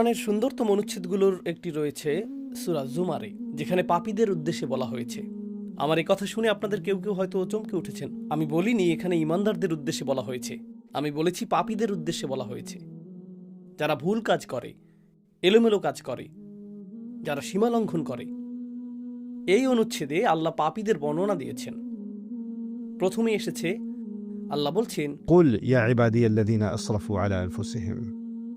কোরআনের সুন্দরতম অনুচ্ছেদগুলোর একটি রয়েছে সুরা জুমারে, যেখানে পাপীদের উদ্দেশ্যে বলা হয়েছে। আমার এই কথা শুনে আপনাদের কেউ কেউ হয়তো চমকে উঠেছেন। আমি বলিনি এখানে ইমানদারদের উদ্দেশ্যে বলা হয়েছে। আমি বলেছি পাপীদের উদ্দেশ্যে বলা হয়েছে। যারা ভুল কাজ করে, এলোমেলো কাজ করে, যারা সীমা লঙ্ঘন করে, এই অনুচ্ছেদে আল্লাহ পাপীদের বর্ণনা দিয়েছেন। প্রথমে এসেছে, আল্লাহ বলছেন ইয়া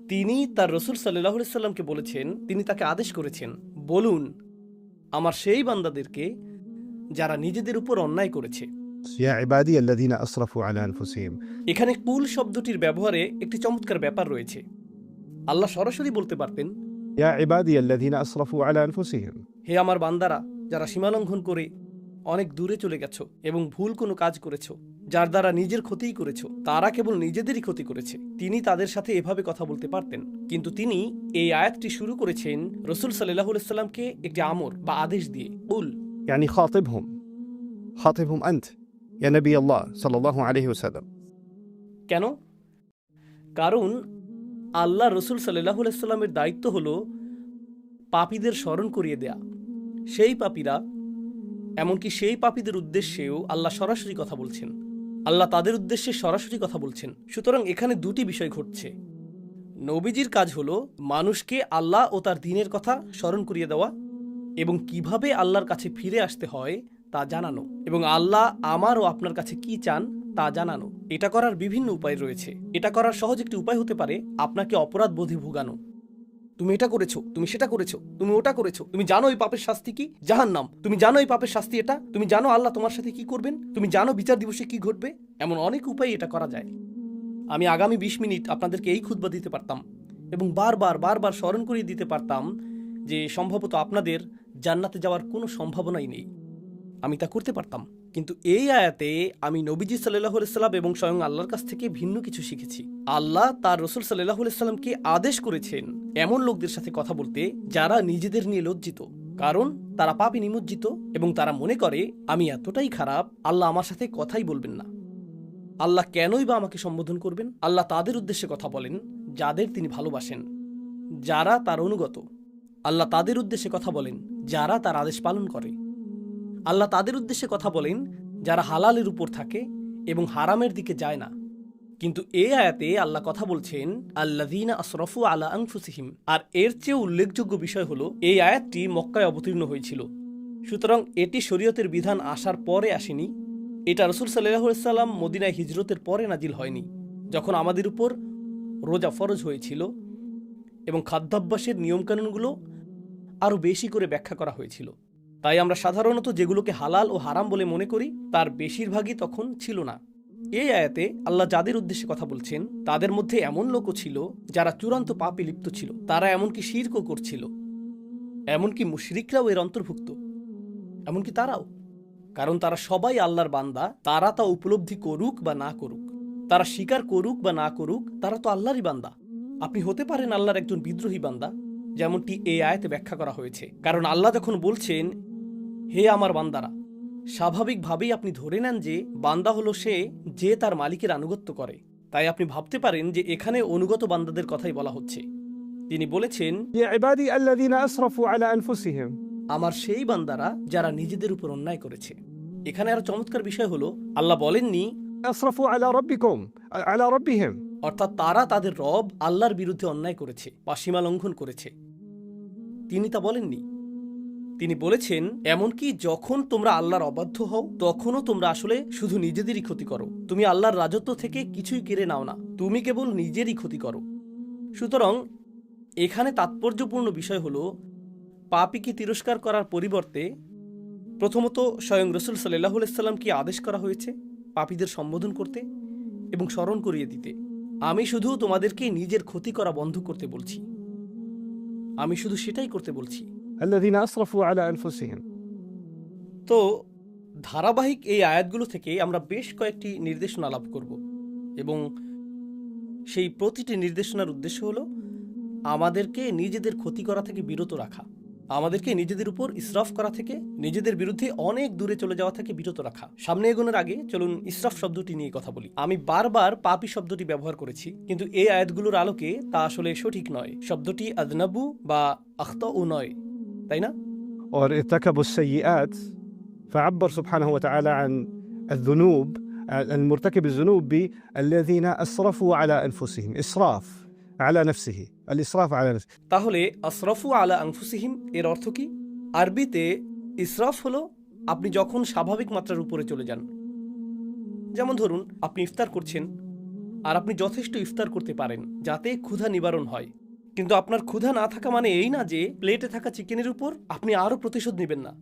তিনি তার রসুল সাল্লাহ সাল্লামকে বলেছেন তিনি তাকে আদেশ করেছেন বলুন আমার সেই বান্দাদেরকে যারা নিজেদের উপর অন্যায় করেছে। এখানে কুল শব্দটির ব্যবহারে একটি চমৎকার ব্যাপার রয়েছে। আল্লাহ সরাসরি বলতে পারতেন হে আমার বান্দারা যারা সীমালঙ্ঘন করে অনেক দূরে চলে গেছো এবং ভুল কোনো কাজ করেছ যার দ্বারা নিজের ক্ষতিই করেছো তারা কেবল নিজেদেরই ক্ষতি করেছে তিনি তাদের সাথে এভাবে কথা বলতে পারতেন কিন্তু তিনি এই আয়াতটি শুরু করেছেন রসুল সাল্লাহ সাল্লামকে একটি আমর বা আদেশ দিয়ে উল يعني خاطبهم خاطبهم أنت يا نبي الله صلى الله عليه وسلم কেন কারণ আল্লাহ রসুল সাল্লাহ সাল্লামের দায়িত্ব হলো পাপীদের স্মরণ করিয়ে দেয়া সেই পাপীরা এমনকি সেই পাপীদের উদ্দেশ্যেও আল্লাহ সরাসরি কথা বলছেন আল্লাহ তাদের উদ্দেশ্যে সরাসরি কথা বলছেন। সুতরাং এখানে দুটি বিষয় ঘটছে। নবীজির কাজ হলো মানুষকে আল্লাহ ও তার দিনের কথা স্মরণ করিয়ে দেওয়া এবং কীভাবে আল্লাহর কাছে ফিরে আসতে হয় তা জানানো এবং আল্লাহ আমার ও আপনার কাছে কি চান তা জানানো। এটা করার বিভিন্ন উপায় রয়েছে। এটা করার সহজ একটি উপায় হতে পারে আপনাকে অপরাধ বোধে ভোগানো। তুমি এটা করেছ, তুমি সেটা করেছ, তুমি ওটা করেছ। তুমি জানো এই পাপের শাস্তি কি? জাহান নাম তুমি জানো এই পাপের শাস্তি এটা? তুমি জানো আল্লাহ তোমার সাথে কি করবেন? তুমি জানো বিচার দিবসে কি ঘটবে? এমন অনেক উপায় এটা করা যায়। আমি আগামী বিশ মিনিট আপনাদেরকে এই খুতবা দিতে পারতাম এবং বারবার বারবার স্মরণ করিয়ে দিতে পারতাম যে সম্ভবত আপনাদের জান্নাতে যাওয়ার কোনো সম্ভাবনাই নেই। আমি তা করতে পারতাম। কিন্তু এই আয়াতে আমি নবীজি সাল্লাহ সাল্লাম এবং স্বয়ং আল্লাহর কাছ থেকে ভিন্ন কিছু শিখেছি। আল্লাহ তার রসুল সাল্লাহ সাল্লামকে আদেশ করেছেন এমন লোকদের সাথে কথা বলতে যারা নিজেদের নিয়ে লজ্জিত। কারণ তারা পাপে নিমজ্জিত এবং তারা মনে করে, আমি এতটাই খারাপ, আল্লাহ আমার সাথে কথাই বলবেন না। আল্লাহ কেনই বা আমাকে সম্বোধন করবেন? আল্লাহ তাদের উদ্দেশ্যে কথা বলেন, যাদের তিনি ভালোবাসেন। যারা তার অনুগত। আল্লাহ তাদের উদ্দেশ্যে কথা বলেন, যারা তার আদেশ পালন করে। আল্লাহ তাদের উদ্দেশ্যে কথা বলেন, যারা হালালের উপর থাকে এবং হারামের দিকে যায় না। কিন্তু এই আয়াতে আল্লাহ কথা বলছেন আল্লাদিনা আসরফু আলা আংফুসিহিম আর এর চেয়ে উল্লেখযোগ্য বিষয় হলো, এই আয়াতটি মক্কায় অবতীর্ণ হয়েছিল। সুতরাং এটি শরীয়তের বিধান আসার পরে আসেনি। এটা রসুল সাল্লাম মদিনায় হিজরতের পরে নাজিল হয়নি, যখন আমাদের উপর রোজা ফরজ হয়েছিল এবং খাদ্যাভ্যাসের নিয়মকানুনগুলো আরও বেশি করে ব্যাখ্যা করা হয়েছিল। তাই আমরা সাধারণত যেগুলোকে হালাল ও হারাম বলে মনে করি, তার বেশিরভাগই তখন ছিল না। এই আয়াতে আল্লাহ যাদের উদ্দেশ্যে কথা বলছেন, তাদের মধ্যে এমন লোকও ছিল যারা চূড়ান্ত পাপে লিপ্ত ছিল, তারা এমনকি শিরকও করছিল। এমনকি মুশরিকরাও এর অন্তর্ভুক্ত। এমনকি তারাও। কারণ তারা সবাই আল্লাহর বান্দা, তারা তা উপলব্ধি করুক বা না করুক। তারা স্বীকার করুক বা না করুক, তারা তো আল্লাহরই বান্দা। আপনি হতে পারেন আল্লাহর একজন বিদ্রোহী বান্দা, যেমনটি এই আয়াতে ব্যাখ্যা করা হয়েছে। কারণ আল্লাহ যখন বলছেন হে আমার বান্দারা স্বাভাবিকভাবেই আপনি ধরে নেন যে বান্দা হলো সে যে তার মালিকের আনুগত্য করে। তাই আপনি ভাবতে পারেন যে এখানে অনুগত বান্দাদের কথাই বলা হচ্ছে। তিনি বলেছেন আমার সেই বান্দারা যারা নিজেদের উপর অন্যায় করেছে। এখানে আরও চমৎকার বিষয় হলো আল্লাহ বলেননি অর্থাৎ তারা তাদের রব আল্লাহর বিরুদ্ধে অন্যায় করেছে বা সীমা লঙ্ঘন করেছে। তিনি তা বলেননি তিনি বলেছেন, এমনকি যখন তোমরা আল্লাহর অবাধ্য হও, তখনও তোমরা আসলে শুধু নিজেদেরই ক্ষতি করো। তুমি আল্লাহর রাজত্ব থেকে কিছুই কেড়ে নাও না, তুমি কেবল নিজেরই ক্ষতি করো। সুতরাং, এখানে তাৎপর্যপূর্ণ বিষয় হলো, পাপিকে তিরস্কার করার পরিবর্তে প্রথমত স্বয়ং রসুল সাল্লাহ সাল্লামকে আদেশ করা হয়েছে পাপীদের সম্বোধন করতে এবং স্মরণ করিয়ে দিতে? আমি শুধু তোমাদেরকে নিজের ক্ষতি করা বন্ধ করতে বলছি। আমি শুধু সেটাই করতে বলছি। আল্লাদিন আসরফু আলা আনফুসিহিম তো ধারাবাহিক এই আয়াতগুলো থেকে আমরা বেশ কয়েকটি নির্দেশনা লাভ করব এবং সেই প্রতিটি নির্দেশনার উদ্দেশ্য হলো আমাদেরকে নিজেদের ক্ষতি করা থেকে বিরত রাখা, আমাদেরকে নিজেদের উপর ইসরাফ করা থেকে, নিজেদের বিরুদ্ধে অনেক দূরে চলে যাওয়া থেকে বিরত রাখা। সামনে এগোনোর আগে চলুন ইসরাফ শব্দটি নিয়ে কথা বলি। আমি বারবার পাপি শব্দটি ব্যবহার করেছি, কিন্তু এই আয়াতগুলোর আলোকে তা আসলে সঠিক নয়। শব্দটি আদনাবু বা আখতা ও নয়। তাই না और ارتكبوا السيئات فعبر سبحانه وتعالى عن الذنوب المرتكب الذنوب بالذين اسرفوا على انفسهم اسراف على نفسه الاسراف على نفسه তাহলে আসরফু আলা আংফুসিহিম এর অর্থ কি আরবিতে ইসরাফ হলো আপনি যখন স্বাভাবিক মাত্রার উপরে চলে যান যেমন ধরুন আপনি ইফতার করছেন আর আপনি যথেষ্ট ইফতার করতে পারেন যাতে ক্ষুধা নিবারণ হয় কিন্তু আপনার ক্ষুধা না থাকা মানে এই না যে প্লেটে থাকা চিকেনের উপর আপনি আরও প্রতিশোধ নেবেন না।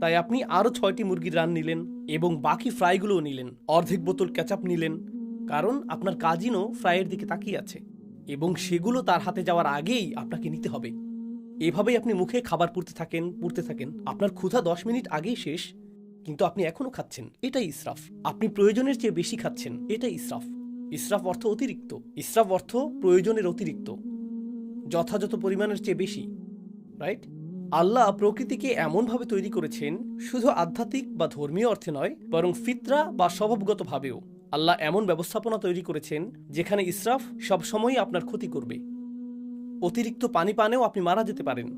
তাই আপনি আরও ছয়টি মুরগির রান নিলেন এবং বাকি ফ্রাইগুলোও নিলেন। অর্ধেক বোতল ক্যাচাপ নিলেন, কারণ আপনার কাজিনও ফ্রাইয়ের দিকে তাকিয়ে আছে এবং সেগুলো তার হাতে যাওয়ার আগেই আপনাকে নিতে হবে। এভাবেই আপনি মুখে খাবার পুড়তে থাকেন পুড়তে থাকেন। আপনার ক্ষুধা দশ মিনিট আগেই শেষ, কিন্তু আপনি এখনও খাচ্ছেন। এটাই ইসরাফ। আপনি প্রয়োজনের চেয়ে বেশি খাচ্ছেন। এটাই ইসরাফ। ইসরাফ অর্থ অতিরিক্ত। ইসরাফ অর্থ প্রয়োজনের অতিরিক্ত। যথাযথ পরিমাণের চেয়ে বেশি রাইট আল্লাহ প্রকৃতিকে এমনভাবে তৈরি করেছেন, শুধু আধ্যাত্মিক বা ধর্মীয় অর্থে নয়, বরং ফিতরা বা স্বভাবগতভাবেও। আল্লাহ এমন ব্যবস্থাপনা তৈরি করেছেন, যেখানে ইসরাফ সবসময়ই আপনার ক্ষতি করবে। অতিরিক্ত পানি পানেও আপনি মারা যেতে পারেন।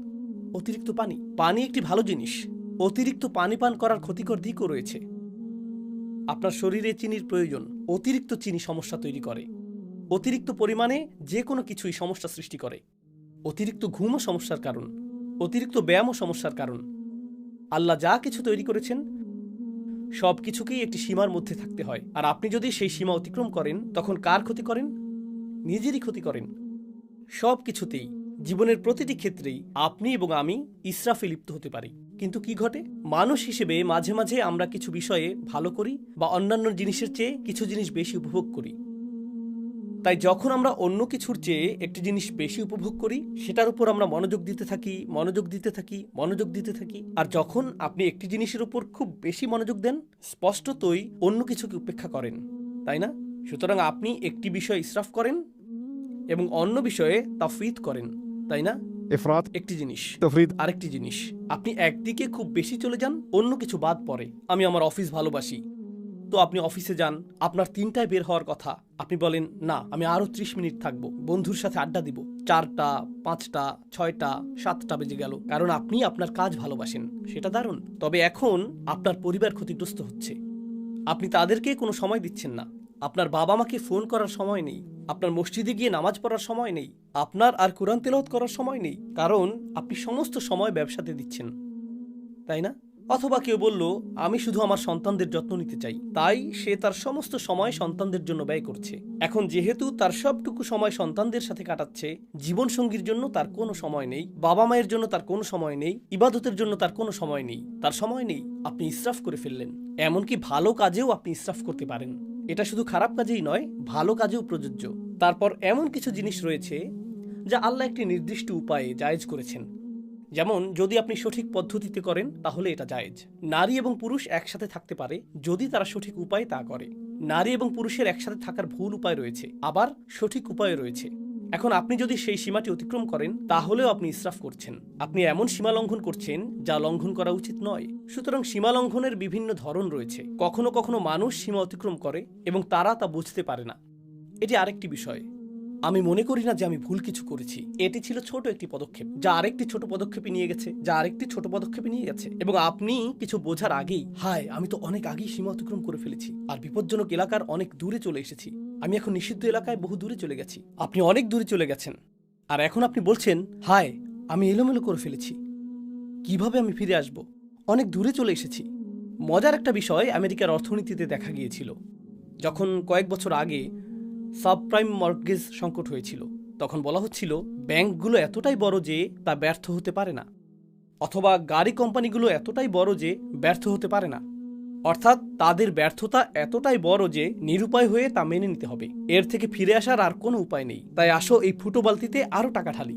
অতিরিক্ত পানি পানি একটি ভালো জিনিস। অতিরিক্ত পানি পান করার ক্ষতিকর দিকও রয়েছে। আপনার শরীরে চিনির প্রয়োজন, অতিরিক্ত চিনি সমস্যা তৈরি করে। অতিরিক্ত পরিমাণে যে কোনো কিছুই সমস্যা সৃষ্টি করে। অতিরিক্ত ঘুমও সমস্যার কারণ, অতিরিক্ত ব্যায়ামও সমস্যার কারণ। আল্লাহ যা কিছু তৈরি করেছেন, সব কিছুকেই একটি সীমার মধ্যে থাকতে হয়। আর আপনি যদি সেই সীমা অতিক্রম করেন, তখন কার ক্ষতি করেন? নিজেরই ক্ষতি করেন। সব কিছুতেই, জীবনের প্রতিটি ক্ষেত্রেই আপনি এবং আমি ইসরাফে লিপ্ত হতে পারি। কিন্তু কি ঘটে? মানুষ হিসেবে মাঝে মাঝে আমরা কিছু বিষয়ে ভালো করি বা অন্যান্য জিনিসের চেয়ে কিছু জিনিস বেশি উপভোগ করি। তাই যখন আমরা অন্য কিছুর চেয়ে একটি জিনিস বেশি উপভোগ করি সেটার উপর আমরা মনোযোগ দিতে থাকি মনোযোগ দিতে থাকি মনোযোগ দিতে থাকি। আর যখন আপনি একটি জিনিসের উপর খুব বেশি মনোযোগ দেন স্পষ্টতই অন্য কিছুকে উপেক্ষা করেন তাই না? সুতরাং আপনি একটি বিষয় ইসরাফ করেন এবং অন্য বিষয়ে তাফিদ করেন তাই না? এফরাত একটি জিনিস। তফরিদ। আরেকটি জিনিস। আপনি একদিকে খুব বেশি চলে যান অন্য কিছু বাদ পড়ে। আমি আমার অফিস ভালোবাসি। তো আপনি অফিসে যান, আপনার তিনটায় বের হওয়ার কথা। আপনি বলেন, না, আমি আরও ত্রিশ মিনিট থাকব। বন্ধুর সাথে আড্ডা দিব। চারটা, পাঁচটা, ছয়টা, সাতটা বেজে গেল। কারণ আপনি আপনার কাজ ভালোবাসেন। সেটা দারুণ। তবে এখন আপনার পরিবার ক্ষতিগ্রস্ত হচ্ছে। আপনি তাদেরকে কোনো সময় দিচ্ছেন না। আপনার বাবা মাকে ফোন করার সময় নেই। আপনার মসজিদে গিয়ে নামাজ পড়ার সময় নেই। আপনার আর কোরআন তেলাওয়াত করার সময় নেই। কারণ আপনি সমস্ত সময় ব্যবসাতে দিচ্ছেন। তাই না? অথবা কেউ বলল, আমি শুধু আমার সন্তানদের যত্ন নিতে চাই। তাই সে তার সমস্ত সময় সন্তানদের জন্য ব্যয় করছে। এখন যেহেতু তার সবটুকু সময় সন্তানদের সাথে কাটাচ্ছে জীবন সঙ্গীর জন্য তার কোনো সময় নেই, বাবা মায়ের জন্য তার কোনো সময় নেই, ইবাদতের জন্য তার কোনো সময় নেই, তার সময় নেই, আপনি ইসরাফ করে ফেললেন। এমনকি ভালো কাজেও আপনি ইসরাফ করতে পারেন। এটা শুধু খারাপ কাজেই নয়, ভালো কাজেও প্রযোজ্য। তারপর এমন কিছু জিনিস রয়েছে, যা আল্লাহ একটি নির্দিষ্ট উপায়ে জায়েজ করেছেন। যেমন, যদি আপনি সঠিক পদ্ধতিতে করেন, তাহলে এটা জায়েজ। নারী এবং পুরুষ একসাথে থাকতে পারে, যদি তারা সঠিক উপায়ে তা করে। নারী এবং পুরুষের একসাথে থাকার ভুল উপায় রয়েছে, আবার সঠিক উপায় রয়েছে। এখন আপনি যদি সেই সীমাটি অতিক্রম করেন, তাহলেও আপনি ইসরাফ করছেন। আপনি এমন সীমা লঙ্ঘন করছেন, যা লঙ্ঘন করা উচিত নয়। সুতরাং সীমা লঙ্ঘনের বিভিন্ন ধরন রয়েছে। কখনো কখনো মানুষ সীমা অতিক্রম করে, এবং তারা তা বুঝতে পারে না। এটি আরেকটি বিষয়। আমি মনে করি না যে আমি ভুল কিছু করেছি। এটি ছিল ছোট একটি পদক্ষেপ, যা আরেকটি ছোট পদক্ষেপে নিয়ে গেছে, যা আরেকটি ছোট পদক্ষেপে নিয়ে গেছে। এবং আপনি কিছু বোঝার আগেই, হায়, আমি তো অনেক আগেই সীমা অতিক্রম করে ফেলেছি, আর বিপজ্জনক এলাকার অনেক দূরে চলে এসেছি। আমি এখন নিষিদ্ধ এলাকায় বহু দূরে চলে গেছি। আপনি অনেক দূরে চলে গেছেন। আর এখন আপনি বলছেন, হায়, আমি এলোমেলো করে ফেলেছি। কীভাবে আমি ফিরে আসব? অনেক দূরে চলে এসেছি। মজার একটা বিষয় আমেরিকার অর্থনীতিতে দেখা গিয়েছিল। যখন কয়েক বছর আগে সাবপ্রাইম মর্গেজ সংকট হয়েছিল। তখন বলা হচ্ছিল, ব্যাংকগুলো এতটাই বড় যে তা ব্যর্থ হতে পারে না, অথবা গাড়ি কোম্পানিগুলো এতটাই বড় যে ব্যর্থ হতে পারে না। অর্থাৎ তাদের ব্যর্থতা এতটাই বড় যে নিরুপায় হয়ে তা মেনে নিতে হবে। এর থেকে ফিরে আসার আর কোনো উপায় নেই। তাই আসো এই ফুটো বালতিতে আরও টাকা ঢালি।